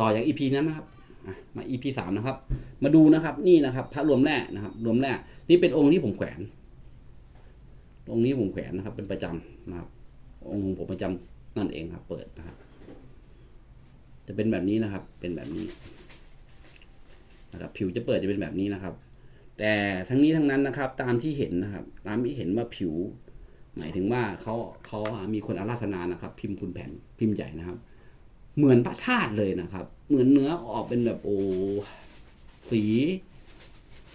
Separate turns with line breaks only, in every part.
ต่อจากอีพีนั้นนะครับมาอีพีสามนะครับ มาดูนะครับ นี่นะครับ พระรวมแร่นะครับ รวมแร่นี่เป็นองค์ที่ผมแขวน องค์นี้ผมแขวนนะครับ เป็นประจำนะครับ องค์ผมประจำนั่นเองครับ เปิดนะครับ จะเป็นแบบนี้นะครับ เป็นแบบนี้นะครับ ผิวจะเปิดจะเป็นแบบนี้นะครับ แต่ทั้งนี้ทั้งนั้นนะครับ ตามที่เห็นนะครับ ตามที่เห็นว่าผิว หมายถึงว่าเขาเขามีคนอาราธนานะครับ พิมพ์คุณแผนพิมพ์ใหญ่นะครับ เหมือนพระธาตุเลยนะครับ เหมือนเนื้อออกเป็นแบบโอ้สี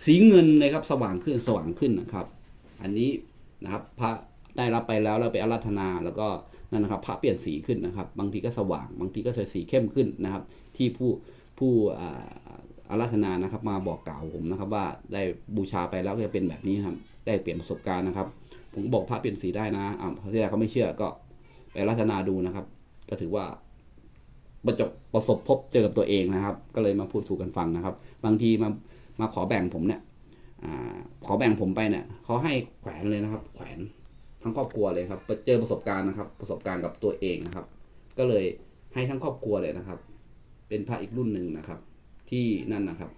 สีเงินเลยครับ สว่างขึ้นสว่างขึ้นนะครับ อันนี้นะครับ พระได้รับไปแล้วเราไปอาราธนาแล้วก็นั่นนะครับ พระเปลี่ยนสีขึ้นนะครับ บางทีก็สว่าง บางทีก็สีเข้มขึ้นนะครับ ที่ผู้ผู้อาราธนานะครับ มาบอกกล่าวผมนะครับ ว่าได้บูชาไปแล้วก็จะเป็นแบบนี้ครับ ได้เปลี่ยนประสบการณ์นะครับ ผมบอกพระเปลี่ยนสีได้นะอ่าที่แรกเขาไม่เชื่อก็ไปอาราธนาดูนะครับ ก็ถือว่า ประจบประสบพบเจอกับตัวเองนะครับ ก็เลยมาพูดสู่กันฟังนะครับ บางทีมามาขอแบ่งผมเนี่ยอขอแบ่งผมไปเนี่ยเขาให้แขวนเลยนะครับ แขวนทั้งครอบครัวเลยครับเจอประสบการณ์นะครับ ประสบการณ์กับตัวเองนะครับ ก็เลยให้ทั้งครอบครัวเลยนะครับ เป็นพระอีกรุ่นหนึ่งนะครับ ที่นั่นนะครับ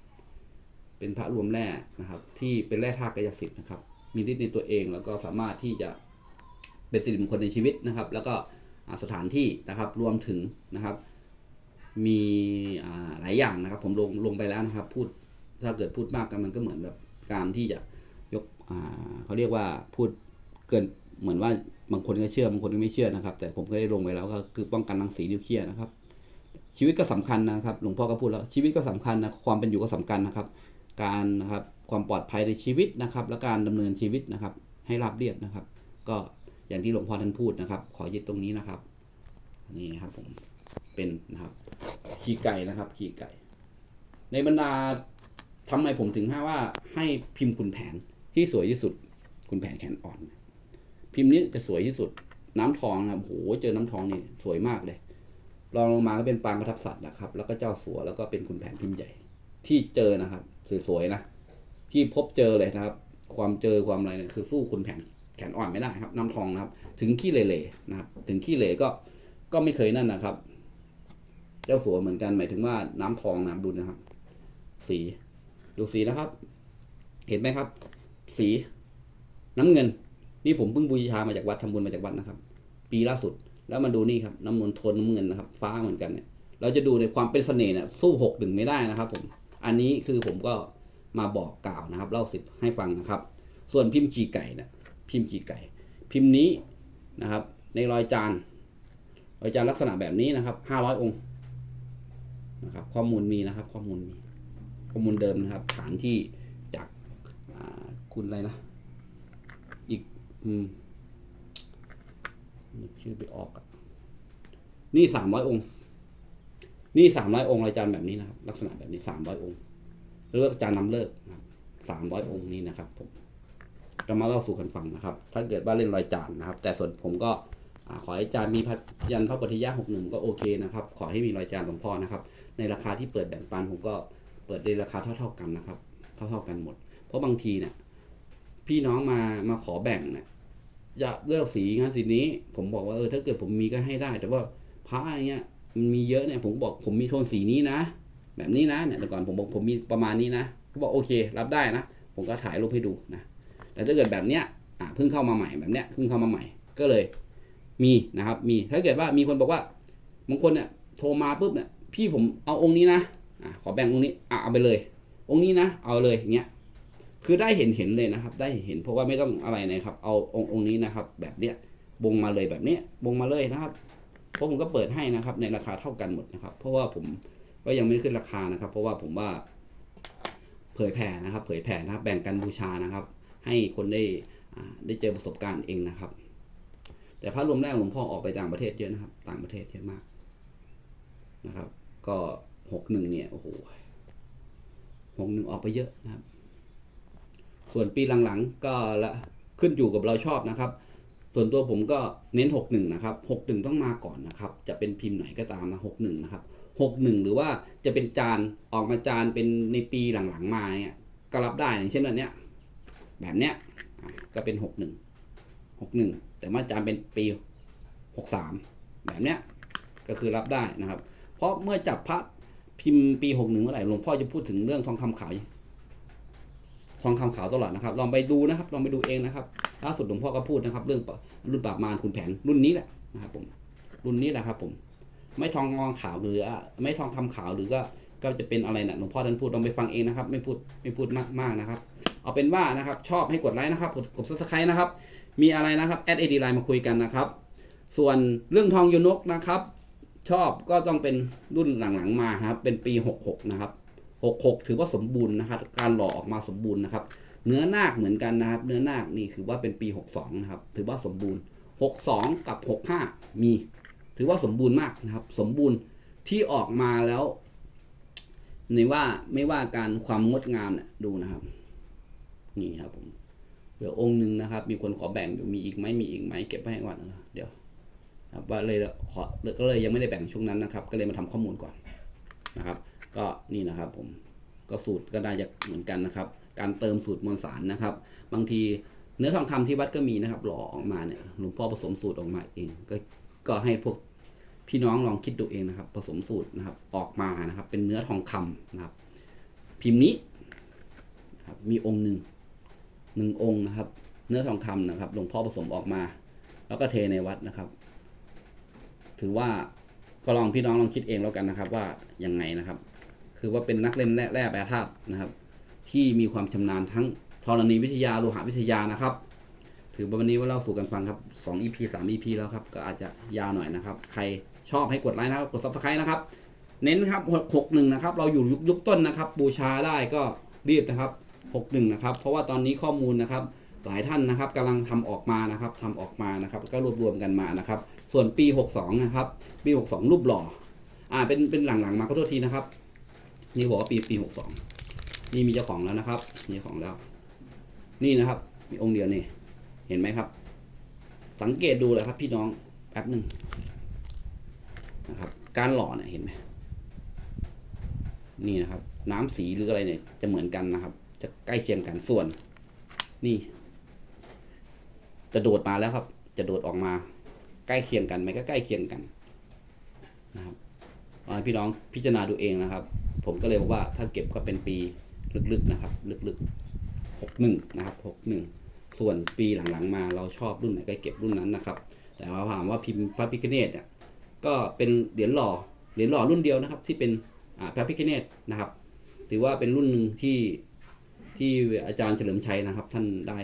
เป็นพระรวมแร่นะครับ ที่เป็นแร่ธาตุกายสิทธิ์นะครับ มีฤทธิ์ในตัวเองแล้วก็สามารถที่จะเป็นสิริมงคลในชีวิตนะครับ แล้วก็สถานที่นะครับรวมถึงนะครับ มีอ่าหลายอย่างนะครับ ผมลงลงไปแล้วนะครับ พูดถ้าเกิดพูดมากกันมันก็เหมือนแบบการที่จะยกอ่าเขาเรียกว่าพูดเกินเหมือนว่าบางคนก็เชื่อบางคนก็ไม่เชื่อนะครับ แต่ผมก็ได้ลงไปแล้วก็คือป้องกันรังสีนิวเคลียร์นะครับ ชีวิตก็สำคัญนะครับ หลวงพ่อก็พูดแล้วชีวิตก็สำคัญนะความเป็นอยู่ก็สำคัญนะครับ การนะครับความปลอดภัยในชีวิตนะครับ และการดำเนินชีวิตนะครับ ให้ราบเรียบนะครับ ก็อย่างที่หลวงพ่อท่านพูดนะครับ ขอยึดตรงนี้นะครับ นี่ครับผม เป็นนะครับ ขี่ไก่นะครับ ขี่ไก่ ในบรรดาทำไมผมถึงให้ว่าให้พิมพ์คุณแผนที่สวยที่สุดคุณแผนแขนอ่อน พิมพ์นี้จะสวยที่สุด น้ำทองนะครับโหเจอน้ำทองนี่สวยมากเลยรองลงมาก็เป็นปางประทับสัตว์นะครับ แล้วก็เจ้าสัวแล้วก็เป็นคุณแผนพิมพ์ใหญ่ ที่เจอนะครับสวยๆนะที่พบเจอเลยนะครับ ความเจอความอะไรเนี่ยคือสู้คุณแผนแขนอ่อนไม่ได้ครับน้ำทองนะครับ ถึงขี้เหร่ๆนะครับ ถึงขี้เหร่ก็ก็ไม่เคยนั่นนะครับ จ้าสัวเหมือนกันหมายถึงว่าน้ำทองนะดูนะครับ สี ดูสีนะครับ เห็นไหมครับ สี น้ำเงิน นี่ผมเพิ่งบูชามาจากวัดทำบุญมาจากวัดนะครับ ปีล่าสุด แล้วมาดูนี่ครับ น้ำมนต์โทนน้ำเงินนะครับ ฟ้าเหมือนกันเนี่ย เราจะดูในความเป็นเสน่ห์เนี่ยสู้หกหนึ่งไม่ได้นะครับ ผม อันนี้คือผมก็มาบอกกล่าวนะครับ เล่าสิบให้ฟังนะครับ ส่วนพิมพ์ขีไก่นี่ยพิมพ์ขีไก่ พิมพ์นี้นะครับ ในรอยจานรอยจานลักษณะแบบนี้นะครับห้าร้อยองค์ นะครับ ข้อมูลมีนะครับ ข้อมูลมีข้อมูลเดิมนะครับ ฐานที่จากคุณอะไรนะ อีกอืมชื่อไปออกอะนี่สามร้อยองค์ นี่สามร้อยองค์อาจารย์แบบนี้นะครับ ลักษณะแบบนี้สามร้อยองค์เลือกอาจารย์นำเลิกนะสามร้อยองค์นี้นะครับผมจะมาเล่าสู่กันฟังนะครับ ถ้าเกิดว่าเล่นรอยจานนะครับ แต่ส่วนผมก็ ขอให้อาจารย์มีพยันพระปฏิยาหกหนึ่งก็โอเคนะครับ ขอให้มีรอยจานหลวงพ่อนะครับ ในราคาที่เปิดแบ่งปันผมก็เปิดในราคาเท่าๆกันนะครับ เท่าๆกันหมด เพราะบางทีเนี่ยพี่น้องมามาขอแบ่งเนี่ยจะเลือกสีงานสีนี้ ผมบอกว่าเออถ้าเกิดผมมีก็ให้ได้ แต่ว่าพระอย่างเงี้ยมันมีเยอะเนี่ยผมบอกผมมีโทนสีนี้นะ แบบนี้นะเนี่ยแต่ก่อนผมบอกผมมีประมาณนี้นะเขาบอกโอเค รับได้นะ ผมก็ถ่ายรูปให้ดูนะแต่ถ้าเกิดแบบเนี้ยอะเพิ่งเข้ามาใหม่แบบเนี้ยเพิ่งเข้ามาใหม่ก็เลย มีนะครับมีถ้าเกิดว่ามีคนบอกว่าบางคนเนี่ยโทรมาปุ๊บเนี่ยพี่ผมเอาองค์นี้นะอะขอแบ่งองค์นี้อะเอาไปเลย องค์นี้นะ เอาเลยอย่างเงี้ยคือได้เห็นเห็นเลยนะครับ ได้เห็นเพราะว่าไม่ต้องอะไรนะครับ เอาองค์องค์นี้นะครับ แบบเนี้ยบงมาเลยแบบเนี้ยบงมาเลยนะครับเพราะผมก็เปิดให้นะครับ ในราคาเท่ากันหมดนะครับ เพราะว่าผมก็ยังไม่ขึ้นราคานะครับ เพราะว่าผมว่า เผยแผ่นะครับ เผยแผ่นะครับ แบ่งกันบูชานะครับ ให้คนได้ได้เจอประสบการณ์เองนะครับ แต่พระรวมแรกหลวงพ่อออกไปต่างประเทศเยอะนะครับ ต่างประเทศเยอะมากนะครับ ก็หกหนึ่งเนี่ยโอ้โหหกหนึ่งออกไปเยอะนะครับ ส่วนปีหลังๆก็ละขึ้นอยู่กับเราชอบนะครับ ส่วนตัวผมก็เน้น 61 นะครับ 61 ต้องมาก่อนนะครับ จะเป็นพิมพ์ไหนก็ตามนะ61 นะครับ 61 หรือว่าจะเป็นจานออกมาจานเป็นในปีหลังๆมาเนี่ยก็รับได้อย่างเช่นแบบเนี้ยแบบเนี้ยก็เป็น 61 61 แต่มาจานเป็นปี 63 แบบเนี้ยก็คือรับได้นะครับ เพราะเมื่อจับพระพิมพ์ปีหกหนึ่งเมื่อไหร่หลวงพ่อจะพูดถึงเรื่องทองคำขาวทองคำขาวตลอดนะครับลองไปดูนะครับลองไปดูเองนะครับล่าสุดหลวงพ่อก็พูดนะครับ เรื่องรุ่นปราบมารคุณแผนรุ่นนี้แหละนะครับผมรุ่นนี้แหละครับผม ไม่ทองงองขาวหรือไม่ทองคำขาวหรือก็ก็จะเป็นอะไรนะหลวงพ่อท่านพูดลองไปฟังเองนะครับ ไม่พูดไม่พูดมากมากนะครับ เอาเป็นว่านะครับ ชอบให้กดไลค์นะครับ กดกดซับสไครต์นะครับ มีอะไรนะครับแอดเอดีไลน์มาคุยกันนะครับ ส่วนเรื่องทองยูนกนะครับ ชอบก็ต้องเป็นรุ่นหลังๆมาครับ เป็นปี 66 นะครับ 66 ถือว่าสมบูรณ์นะครับ การหล่อออกมาสมบูรณ์นะครับ เนื้อนาคเหมือนกันนะครับ เนื้อนาคนี่ถือว่าเป็นปี 62 นะครับ ถือว่าสมบูรณ์ 62 กับ 65 มี ถือว่าสมบูรณ์มากนะครับ สมบูรณ์ที่ออกมาแล้วในว่าไม่ว่าการความงดงามเนี่ยดูนะครับ นี่ครับผม เหลือองค์หนึ่งนะครับ มีคนขอแบ่งอยู่มีอีกไหมมีอีกไหมเก็บไว้ให้ก่อนเออเดี๋ยวครับว่าเลยขอก็เลยยังไม่ได้แบ่งช่วงนั้นนะครับ ก็เลยมาทำข้อมูลก่อนนะครับ ก็นี่นะครับผมก็สูตรก็ได้จะเหมือนกันนะครับ การเติมสูตรมวลสารนะครับ บางทีเนื้อทองคำที่วัดก็มีนะครับ หล่อออกมาเนี่ยหลวงพ่อผสมสูตรออกมาเอง ก็ก็ให้พวกพี่น้องลองคิดดูเองนะครับ ผสมสูตรนะครับออกมานะครับ เป็นเนื้อทองคำนะครับ พิมพ์นี้นะครับมีองค์หนึ่ง หนึ่งองค์นะครับ เนื้อทองคำนะครับหลวงพ่อผสมออกมา แล้วก็เทในวัดนะครับ ถือว่าก็ลองพี่น้องลองคิดเองแล้วกันนะครับ ว่ายังไงนะครับ คือว่าเป็นนักเล่นแร่แปรธาตุนะครับ ที่มีความชำนาญทั้งธรณีวิทยาโลหะวิทยานะครับ ถือว่าวันนี้ว่าเล่าสู่กันฟังครับ2 EP 3 EP แล้วครับ ก็อาจจะยาวหน่อยนะครับ ใครชอบให้กดไลค์นะครับกด subscribe นะครับเน้นครับ61นะครับ เราอยู่ยุคยุคต้นนะครับ บูชาได้ก็รีบนะครับ 61นะครับเพราะว่าตอนนี้ข้อมูลนะครับหลายท่านนะครับกำลังทำออกมานะครับทำออกมานะครับก็รวบรวมกันมานะครับ ส่วนปี 62 นะครับ ปี 62 รูปหล่ออ่าเป็นเป็นหลังๆมาก็โทษทีนะครับ นี่บอกว่าปีปี 62 นี่มีเจ้าของแล้วนะครับมีเจ้าของแล้ว นี่นะครับ มีองค์เดียวนี่เห็นไหมครับ สังเกตดูเลยครับพี่น้องแป๊บหนึ่งนะครับการหล่อเนี่ยเห็นไหมนี่นะครับ น้ำสีหรืออะไรเนี่ยจะเหมือนกันนะครับ จะใกล้เคียงกันส่วน นี่ จะโดดมาแล้วครับ จะโดดออกมาใกล้เคียงกันไหมก็ใกล้เคียงกันนะครับพี่น้องพิจารณาดูเองนะครับ ผมก็เลยบอกว่าถ้าเก็บก็เป็นปีลึกๆนะครับ ลึกๆหกหนึ่งนะครับหกหนึ่งส่วนปีหลังๆมาเราชอบรุ่นไหนก็เก็บรุ่นนั้นนะครับ แต่ว่าถามว่าพิมพ์พระพิคเนตเนี่ยก็เป็นเหรียญหล่อเหรียญหล่อรุ่นเดียวนะครับ ที่เป็นพระพิคเนตนะครับ ถือว่าเป็นรุ่นหนึ่งที่ ที่อาจารย์เฉลิมชัยนะครับ ท่านได้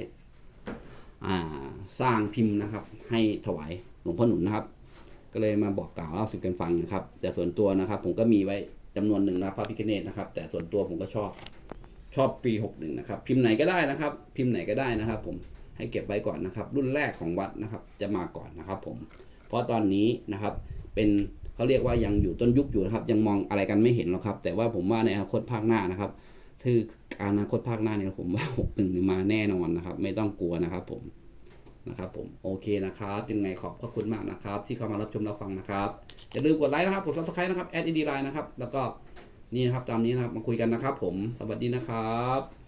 สร้างพิมพ์นะครับ ให้ถวายหลวงพ่อหนุนนะครับ ก็เลยมาบอกกล่าวเล่าสู่กันฟังนะครับ แต่ส่วนตัวนะครับ ผมก็มีไว้จำนวนหนึ่งนะพระพิคเนตนะครับ แต่ส่วนตัวผมก็ชอบชอบปี61นะครับ พิมพ์ไหนก็ได้นะครับ พิมพ์ไหนก็ได้นะครับ ผมให้เก็บไว้ก่อนนะครับ รุ่นแรกของวัดนะครับ จะมาก่อนนะครับ ผม เพราะตอนนี้นะครับ เป็นเขาเรียกว่ายังอยู่ต้นยุคอยู่นะครับ ยังมองอะไรกันไม่เห็นหรอกครับ แต่ว่าผมว่าในอนาคตภาคหน้านะครับ คืออนาคตภาคหน้าเนี่ยผมว่า61นี่มาแน่นอนนะครับ ไม่ต้องกลัวนะครับผมนะครับผมโอเคนะครับยังไงขอบพระคุณมากนะครับ ที่เข้ามารับชมรับฟังนะครับอย่าลืมกดไลค์นะครับกดซับสไครต์นะครับแอดอีดีไลน์นะครับแล้วก็นี่นะครับตามนี้นะครับมาคุยกันนะครับ ผมสวัสดีนะครับ